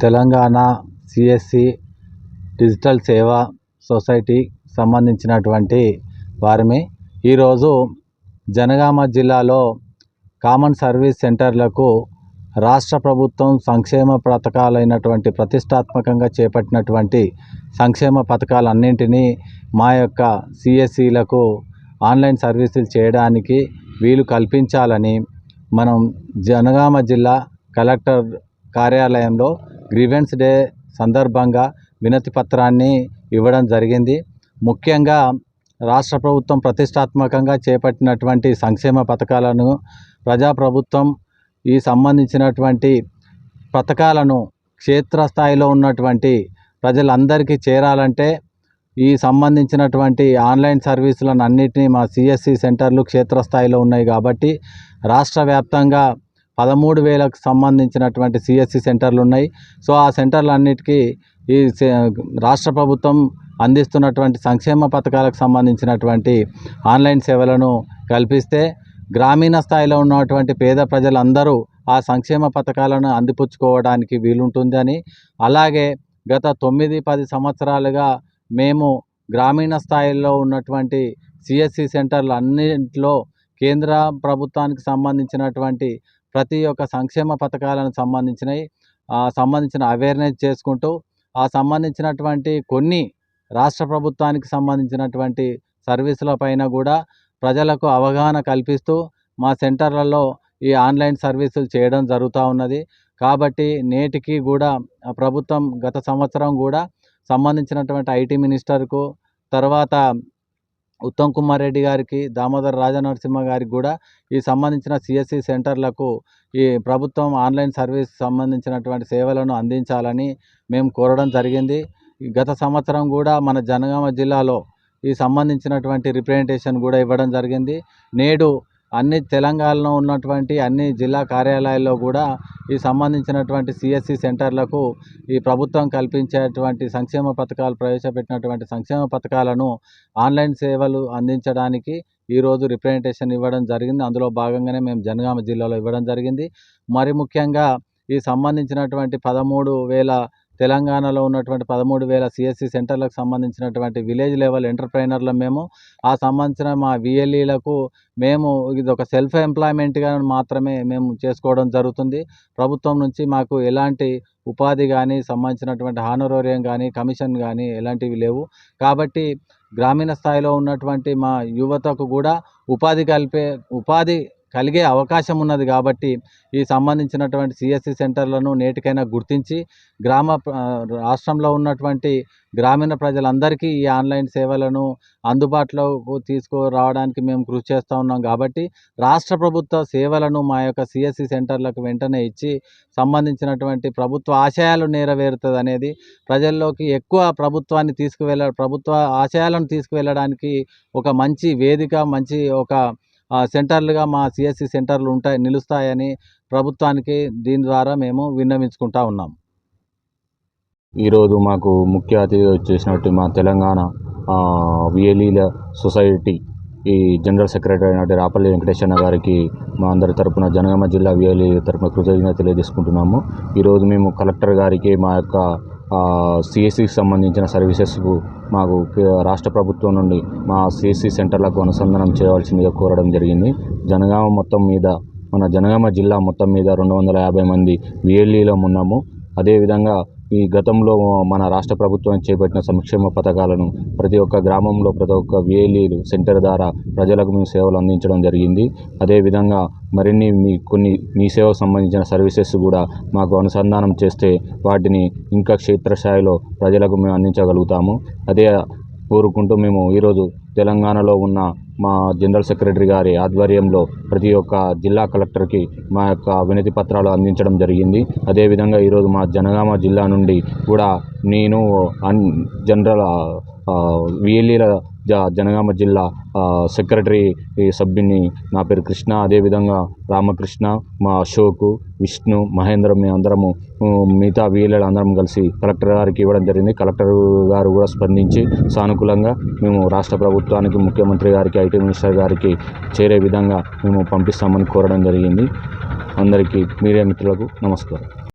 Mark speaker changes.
Speaker 1: Telangana C S C digital సేవా society సంబంధించినటువంటి వారిని ఈరోజు జనగామ జిల్లాలో కామన్ సర్వీస్ సెంటర్లకు రాష్ట్ర ప్రభుత్వం సంక్షేమ పథకాలైనటువంటి ప్రతిష్టాత్మకంగా చేపట్టినటువంటి సంక్షేమ పథకాలన్నింటినీ మా యొక్క సిఎస్సిలకు ఆన్లైన్ సర్వీసులు చేయడానికి వీలు కల్పించాలని మనం జనగామ జిల్లా కలెక్టర్ కార్యాలయంలో గ్రీవెన్స్ డే సందర్భంగా వినతి పత్రాన్ని ఇవ్వడం జరిగింది. ముఖ్యంగా రాష్ట్ర ప్రభుత్వం ప్రతిష్టాత్మకంగా చేపట్టినటువంటి సంక్షేమ పథకాలను ప్రజాప్రభుత్వం ఈ సంబంధించినటువంటి పథకాలను క్షేత్రస్థాయిలో ఉన్నటువంటి ప్రజలందరికీ చేరాలంటే ఈ సంబంధించినటువంటి ఆన్లైన్ సర్వీసులను అన్నిటినీ మా సిఎస్సి సెంటర్లు క్షేత్రస్థాయిలో ఉన్నాయి కాబట్టి రాష్ట్ర వ్యాప్తంగా పదమూడు వేలకు సంబంధించినటువంటి సిఎస్సి సెంటర్లు ఉన్నాయి సో ఆ సెంటర్లు అన్నిటికీ ఈ సే- రాష్ట్ర ప్రభుత్వం అందిస్తున్నటువంటి సంక్షేమ పథకాలకు సంబంధించినటువంటి ఆన్లైన్ సేవలను కల్పిస్తే గ్రామీణ స్థాయిలో ఉన్నటువంటి పేద ప్రజలందరూ ఆ సంక్షేమ పథకాలను అందిపుచ్చుకోవడానికి వీలుంటుందని అలాగే గత తొమ్మిది పది సంవత్సరాలుగా మేము గ్రామీణ స్థాయిలో ఉన్నటువంటి సిఎస్సి సెంటర్లు అన్నింటిలో కేంద్ర ప్రభుత్వానికి సంబంధించినటువంటి ప్రతి ఒక్క సంక్షేమ పథకాలను సంబంధించినవి సంబంధించిన అవేర్నెస్ చేసుకుంటూ ఆ సంబంధించినటువంటి కొన్ని రాష్ట్ర ప్రభుత్వానికి సంబంధించినటువంటి సర్వీసుల పైన కూడా ప్రజలకు అవగాహన కల్పిస్తూ మా సెంటర్లలో ఈ ఆన్లైన్ సర్వీసులు చేయడం జరుగుతూ ఉన్నది. కాబట్టి నేటికి కూడా ప్రభుత్వం గత సంవత్సరం కూడా సంబంధించినటువంటి ఐటీ మినిస్టర్కు తర్వాత ఉత్తమ్ కుమార్ రెడ్డి గారికి దామోదర్ రాజనరసింహ గారికి కూడా ఈ సంబంధించిన సిఎస్సి సెంటర్లకు ఈ ప్రభుత్వం ఆన్లైన్ సర్వీస్ సంబంధించినటువంటి సేవలను అందించాలని మేము కోరడం జరిగింది. గత సంవత్సరం కూడా మన జనగామ జిల్లాలో ఈ సంబంధించినటువంటి రిప్రజెంటేషన్ కూడా ఇవ్వడం జరిగింది. నేడు అన్ని తెలంగాణలో ఉన్నటువంటి అన్ని జిల్లా కార్యాలయాల్లో కూడా ఈ సంబంధించినటువంటి సిఎస్సి సెంటర్లకు ఈ ప్రభుత్వం కల్పించేటువంటి సంక్షేమ పథకాలు ప్రవేశపెట్టినటువంటి సంక్షేమ పథకాలను ఆన్లైన్ సేవలు అందించడానికి ఈరోజు రిప్రజెంటేషన్ ఇవ్వడం జరిగింది. అందులో భాగంగానే మేము జనగామ జిల్లాలో ఇవ్వడం జరిగింది. మరి ముఖ్యంగా ఈ సంబంధించినటువంటి పదమూడు వేల తెలంగాణలో ఉన్నటువంటి పదమూడు వేల సిఎస్సి సెంటర్లకు సంబంధించినటువంటి విలేజ్ లెవెల్ ఎంటర్ప్రైనర్ల మేము ఆ సంబంధించిన మా విఎల్ఈలకు మేము ఇది ఒక సెల్ఫ్ ఎంప్లాయ్మెంట్గా మాత్రమే మేము చేసుకోవడం జరుగుతుంది. ప్రభుత్వం నుంచి మాకు ఎలాంటి ఉపాధి కానీ సంబంధించినటువంటి హానరోరియం కానీ కమిషన్ కానీ ఎలాంటివి లేవు. కాబట్టి గ్రామీణ స్థాయిలో ఉన్నటువంటి మా యువతకు కూడా ఉపాధి కలిపే ఉపాధి కలిగే అవకాశం ఉన్నది కాబట్టి ఈ సంబంధించినటువంటి సిఎస్సి సెంటర్లను నేటికైనా గుర్తించి గ్రామ రాష్ట్రంలో ఉన్నటువంటి గ్రామీణ ప్రజలందరికీ ఈ ఆన్లైన్ సేవలను అందుబాటులో తీసుకురావడానికి మేము కృషి చేస్తూ ఉన్నాం కాబట్టి రాష్ట్ర ప్రభుత్వ సేవలను మా యొక్క సిఎస్సి సెంటర్లకు వెంటనే ఇచ్చి సంబంధించినటువంటి ప్రభుత్వ ఆశయాలు నెరవేరుతుంది అనేది ప్రజల్లోకి ఎక్కువ ప్రభుత్వాన్ని తీసుకువెళ్ళ ప్రభుత్వ ఆశయాలను తీసుకువెళ్ళడానికి ఒక మంచి వేదిక మంచి ఒక సెంటర్లుగా మా సిఎస్సి సెంటర్లు ఉంటాయి నిలుస్తాయని ప్రభుత్వానికి దీని ద్వారా మేము విన్నవించుకుంటా ఉన్నాం.
Speaker 2: ఈరోజు మాకు ముఖ్య అతిథి వచ్చేసినట్టు మా తెలంగాణ విఎల్ఈల సొసైటీ ఈ జనరల్ సెక్రటరీ అయినటువంటి రాపల్లి వెంకటేశ్వర గారికి మా అందరి తరపున జనగామ జిల్లా విఎల్ఈ తరపున కృతజ్ఞత తెలియజేసుకుంటున్నాము. ఈరోజు మేము కలెక్టర్ గారికి మా యొక్క సిఎస్సికి సంబంధించిన సర్వీసెస్కు మాకు రాష్ట్ర ప్రభుత్వం నుండి మా సిఎస్సి సెంటర్లకు అనుసంధానం చేయవలసిందిగా కోరడం జరిగింది. జనగామ మొత్తం మీద మన జనగామ జిల్లా మొత్తం మీద రెండు వందల యాభై మంది విఎల్ఈలో ఉన్నాము. అదేవిధంగా ఈ గతంలో మన రాష్ట్ర ప్రభుత్వం చేపట్టిన సంక్షేమ పథకాలను ప్రతి ఒక్క గ్రామంలో ప్రతి ఒక్క విఏలీలు సెంటర్ ద్వారా ప్రజలకు మేము సేవలు అందించడం జరిగింది. అదేవిధంగా మరిన్ని మీ కొన్ని మీ సేవకు సంబంధించిన సర్వీసెస్ కూడా మాకు అనుసంధానం చేస్తే వాటిని ఇంకా క్షేత్రస్థాయిలో ప్రజలకు మేము అందించగలుగుతాము. అదే కోరుకుంటూ మేము ఈరోజు తెలంగాణలో ఉన్న మా జనరల్ సెక్రటరీ గారి ఆధ్వర్యంలో ప్రతి ఒక్క జిల్లా కలెక్టర్కి మా యొక్క వినతి పత్రాలు అందించడం జరిగింది. అదేవిధంగా ఈరోజు మా జనగామ జిల్లా నుండి కూడా నేను అన్ జనరల్ విఎల్ఈల జనగామ జిల్లా సెక్రటరీ ఈ సభ్యుని నా పేరు కృష్ణ అదేవిధంగా రామకృష్ణ మా అశోక్ విష్ణు మహేంద్ర మేము అందరము మిగతా వీఎల్ఏలు అందరం కలిసి కలెక్టర్ గారికి ఇవ్వడం జరిగింది. కలెక్టర్ గారు కూడా స్పందించి సానుకూలంగా మేము రాష్ట్ర ప్రభుత్వానికి ముఖ్యమంత్రి గారికి ఐటీ మినిస్టర్ గారికి చేరే విధంగా మేము పంపిస్తామని కోరడం జరిగింది. అందరికీ మీడియా మిత్రులకు నమస్కారం.